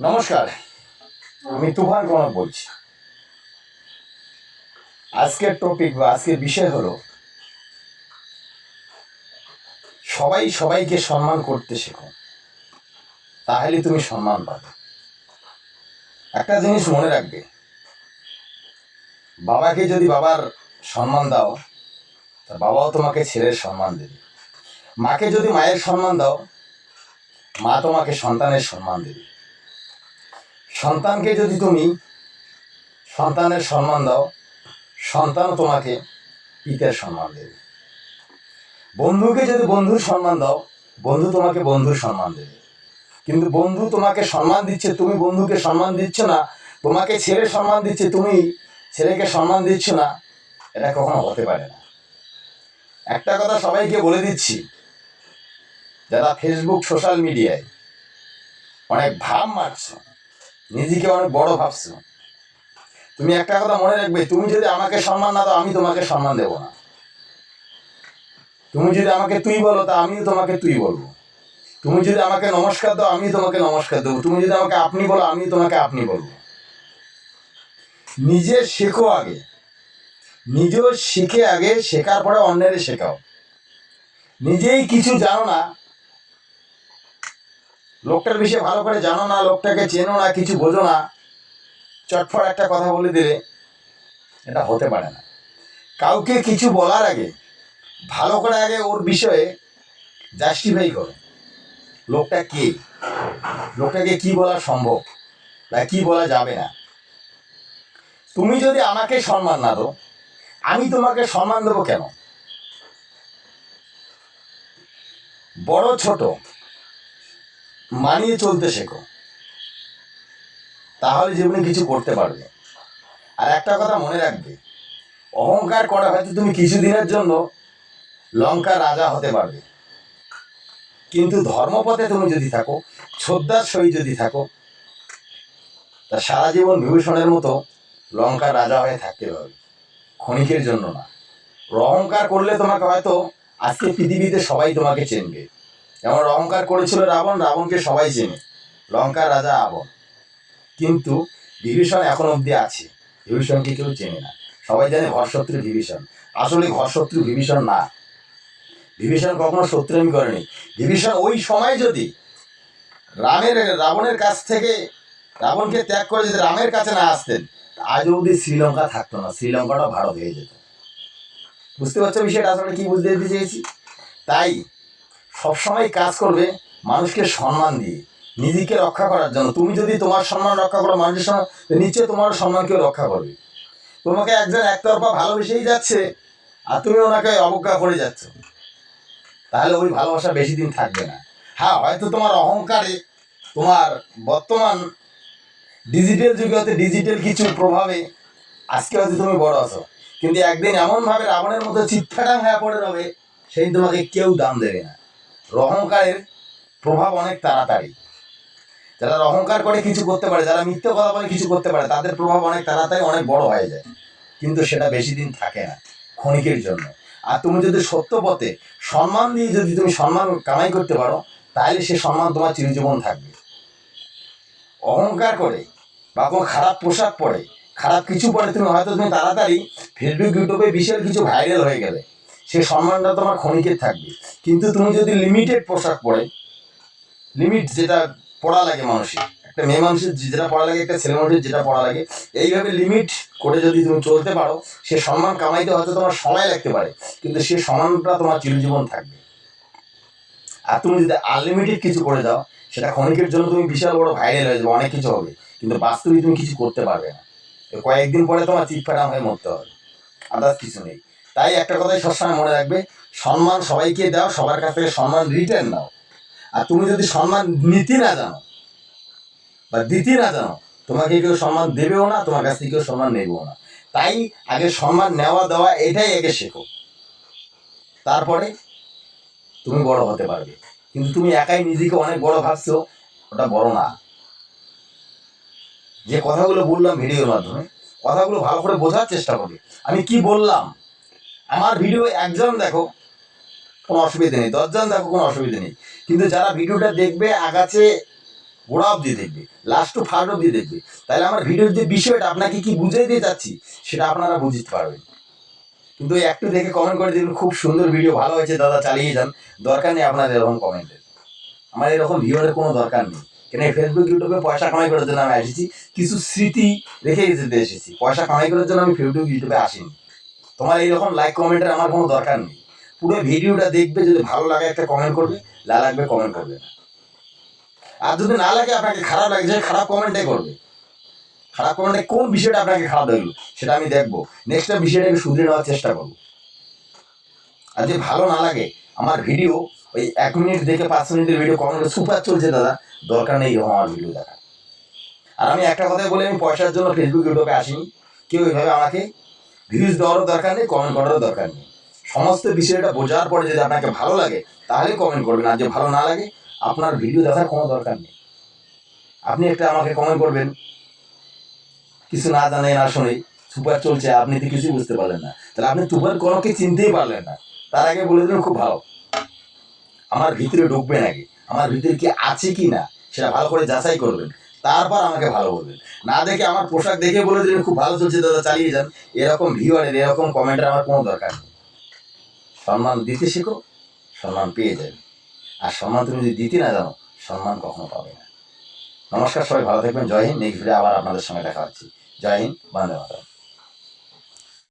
নমস্কার, আমি তুফান কনক বলছি। আজকের টপিক বা আজকের বিষয় হলো, সবাই সবাইকে সম্মান করতে শেখো, তাহলে তুমি সম্মান পাবে। একটা জিনিস মনে রাখবে, বাবাকে যদি বাবার সম্মান দাও, তা বাবাও তোমাকে ছেলের সম্মান দেবে। মাকে যদি মায়ের সম্মান দাও, মা তোমাকে সন্তানের সম্মান দেবে। সন্তানকে যদি তুমি সন্তানের সম্মান দাও সন্তান তোমাকে পিতার সম্মান দেবে। বন্ধুকে যদি বন্ধুর সম্মান দাও, বন্ধু তোমাকে বন্ধুর সম্মান দেবে। কিন্তু বন্ধু তোমাকে সম্মান দিচ্ছে, তুমি বন্ধুকে সম্মান দিচ্ছ না, তোমাকে ছেলে সম্মান দিচ্ছে, তুমি ছেলেকে সম্মান দিচ্ছ না, এটা কখনো হতে পারে না। একটা কথা সবাইকে বলে দিচ্ছি, যারা ফেসবুক সোশ্যাল মিডিয়ায় অনেক ভাব মারছো নিজেকে অনেক বড় ভাবছ তুমি একটা কথা মনে রাখবে, তুমি যদি আমাকে সম্মান না দাও, আমি তোমাকে সম্মান দেব না। তুমি যদি আমাকে তুই বলো, তা আমিও তোমাকে তুই বলব। তুমি যদি আমাকে নমস্কার দাও আমি তোমাকে নমস্কার দেবো। তুমি যদি আমাকে আপনি বলো আমি তোমাকে আপনি বলব। নিজে শেখো আগে। নিজেও শিখে আগে, শেখার পরে অন্যের শেখাও। নিজেই কিছু জানো না লোকটার বিষয়ে ভালো করে জানো না, লোকটাকে চেনো না, কিছু বোঝো না। চটফট একটা কথা বলে দিলে এটা হতে পারে না। কাউকে কিছু বলার আগে, ভালো করে আগে ওর বিষয়ে জাস্টিফাই করো। লোকটা কে? লোকটাকে কি বলা সম্ভব বা কি বলা যাবে না? তুমি যদি আমাকে সম্মান না দাও, আমি তোমাকে সম্মান দেবো কেন? বড়, ছোট মানিয়ে চলতে শেখো। তাহলে জীবনে কিছু করতে পারবে। আর একটা কথা মনে রাখবে, অহংকার করা হয়তো তুমি কিছুদিনের জন্য লঙ্কার রাজা হতে পারবে। কিন্তু ধর্মপথে তুমি যদি থাকো, শ্রদ্ধার সই যদি থাকো, তা সারা জীবন বিভূষণের মতো লঙ্কার রাজা হয়ে থাকতে পারবে ক্ষণিকের জন্য না। অহংকার করলে তোমাকে হয়তো আজকে পৃথিবীতে সবাই তোমাকে চিনবে। যেমন অহংকার করেছিল রাবণ, রাবণকে সবাই চেনে। লঙ্কার রাজা আবন। কিন্তু বিভীষণ এখন অবধি আছে। বিভীষণকে কেউ চেনে না। সবাই জানে ঘরশত্রু বিভীষণ। আসলে ঘরশত্রু বিভীষণ না। বিভীষণ কখনো শত্রুমি করেনি। বিভীষণ ওই সময় যদি রামের, রাবণের কাছ থেকে, রাবণকে ত্যাগ করে যদি রামের কাছে না আসতেন, আজ অবধি শ্রীলঙ্কা থাকতো না। শ্রীলঙ্কাটা ভারত হয়ে যেত। বুঝতে পারছ বিষয়টা? আসলে কি বুঝতে দিতে চেয়েছি তাই সবসময় কাজ করবে মানুষকে সম্মান দিয়ে, নিজেকে রক্ষা করার জন্য। তুমি যদি তোমার সম্মান রক্ষা করো, মানুষের সম্মান নিশ্চয়ই তোমার সম্মানকেও রক্ষা করবে। তোমাকে একজন একতরফা ভালোবেসেই যাচ্ছে, আর তুমি ওনাকে অবজ্ঞা করে যাচ্ছ। তাহলে ওই ভালোবাসা বেশি দিন থাকবে না। হ্যাঁ হয়তো তোমার অহংকারে তোমার বর্তমান ডিজিটাল যুগে হতে ডিজিটাল কিছু প্রভাবে আজকে হয়তো তুমি বড় আছো। কিন্তু একদিন এমনভাবে রাবণের মতো চিৎফাটাং হয়ে পড়ে রবে, সেই তোমাকে কেউ দাম দেবে না। অহংকারের প্রভাব অনেক তাড়াতাড়ি। যারা অহংকার করে কিছু করতে পারে, যারা মিথ্যে কথা বলে কিছু করতে পারে, তাদের প্রভাব অনেক তাড়াতাড়ি অনেক বড় হয়ে যায়। কিন্তু সেটা বেশি দিন থাকে না, ক্ষণিকের জন্য। আর তুমি যদি সত্য পথে সম্মান দিয়ে যদি তুমি সম্মান কামাই করতে পারো, তাহলে সে সম্মান তোমার চিরজীবন থাকবে। অহংকার করে বা কোনো খারাপ পোশাক পরে, খারাপ কিছু পরে তুমি হয়তো তুমি তাড়াতাড়ি ফেসবুক, ইউটিউবে বিশাল কিছু ভাইরাল হয়ে গেলে। সে সম্মানটা তোমার ক্ষণিকের থাকবে। কিন্তু তুমি যদি লিমিটেড পোশাক পরে লিমিট যেটা পড়া লাগে মানুষের, একটা মেয়ে মানুষের যেটা পড়া লাগে, একটা ছেলে মানুষের যেটা পড়া লাগে, এইভাবে লিমিট করে যদি তুমি চলতে পারো, সে সম্মান কামাইতে হয়তো তোমার সময় লাগতে পারে, কিন্তু সে সম্মানটা তোমার চিরজীবন থাকবে। আর তুমি যদি আনলিমিটেড কিছু করে দাও, সেটা ক্ষণিকের জন্য তুমি বিশাল বড় ভাইরাল হয়ে যাবে, অনেক কিছু হবে, কিন্তু বাস্তবে তুমি কিছু করতে পারবে না। কয়েকদিন পরে তোমার চিপ ফাটাম হয়ে মরতে হবে। আদার্স কিছু নেই। তাই একটা কথাই সবসময় মনে রাখবে, সম্মান সবাইকে দাও, সবার কাছ থেকে সম্মান রিটার্ন দাও আর তুমি যদি সম্মান নিতে না জানো, বা দিতে না জানো, তোমাকে কেউ সম্মান দেবেও না, তোমার কাছ থেকে কেউ সম্মান নেবেও না। তাই আগে সম্মান নেওয়া, দেওয়া, এটাই আগে শেখো। তারপরে তুমি বড় হতে পারবে। কিন্তু তুমি একাই নিজেকে অনেক বড় ভাবছ, ওটা বড় না। যে কথাগুলো বললাম ভিডিওর মাধ্যমে, কথাগুলো ভালো করে বোঝার চেষ্টা করবে। আমি কি বললাম? আমার ভিডিও একজন দেখো, কোনো অসুবিধা নেই, দশজন দেখো, কোনো অসুবিধা নেই। কিন্তু যারা ভিডিওটা দেখবে, আগাছে গোড়া অবধি দেখবে লাস্ট টু ফার্স্ট অবধি দেখবে। তাহলে আমার ভিডিওর যে বিষয়টা, আপনাকে কি বুঝিয়ে দিয়ে যাচ্ছি সেটা আপনারা বুঝতে পারবেন। কিন্তু একটু দেখে কমেন্ট করে দিবেন খুব সুন্দর ভিডিও ভালো হয়েছে, দাদা, চালিয়ে যান। দরকার নেই আপনার এরকম কমেন্টের আমার এরকম ভিডিওর কোনো দরকার নেই। কেন ফেসবুক ইউটিউবে পয়সা কামাই করার জন্য আমি এসেছি, কিছু স্মৃতি রেখে যেতে এসেছি, পয়সা কামাই করার জন্য আমি ফেসবুক ইউটিউবে আসিনি। তোমার এইরকম লাইক কমেন্টের আমার কোনো দরকার নেই। পুরো ভিডিওটা দেখবে, যদি ভালো লাগে একটা কমেন্ট করবে, না লাগবে কমেন্ট করবে না। আর যদি না লাগে, আপনাকে খারাপ লাগছে, খারাপ কমেন্টে করবে। খারাপ কমেন্টে কোন বিষয়টা আপনাকে খারাপ লাগল, সেটা আমি দেখব। নেক্সট বিষয়টাকে শুধরে নেওয়ার চেষ্টা করব। আর যদি ভালো না লাগে, আমার ভিডিও ওই এক মিনিট দেখে পাঁচ মিনিটের ভিডিও কমেন্ট সুপার চলছে দাদা, দরকার নেই আমার ভিডিও দেখা আর আমি একটা কথাই বলি আমি পয়সার জন্য ফেসবুক ইউটিউবে আসিনি। কেউ এইভাবে আমাকে ভিউজ দেওয়ারও দরকার নেই কমেন্ট করারও দরকার নেই। সমস্ত বিষয়টা বোঝার পরে যদি আপনাকে ভালো লাগে, তাহলে কমেন্ট করবেন, আর যে ভালো না লাগে, আপনার ভিডিও দেখার কোনো দরকার নেই। আপনি একটা আমাকে কমেন্ট করবেন। কিছু না জানে, না শুনে সুপার চলছে, আপনি তো কিছুই বুঝতে পারলেন না। তাহলে আপনি সুপার কোনোকে চিনতেই পারলেন না। তার আগে বলে দিলেন, খুব ভালো। আমার ভিতরে ঢুকবেন আগে। আমার ভিতরে কি আছে কি না, সেটা ভালো করে যাচাই করবেন। তারপর আমাকে ভালো বলবেন না দেখে আমার পোশাক দেখে বলে দিলেন খুব ভালো চলছে, দাদা চালিয়ে যান। এরকম ভিউয়ারের এরকম কমেন্টের আমার কোনো দরকার নেই। সম্মান দিতে শিখো, সম্মান পেয়ে যাবে। আর সম্মান তুমি যদি দিতে না জানো, সম্মান কখনো পাবে না। নমস্কার সবাই, ভালো থাকবেন, জয় হিন্দ। নেক্সট ভিডিও আবার আপনাদের সঙ্গে দেখা হচ্ছে। জয় হিন্দ, বন্দে মাতরম।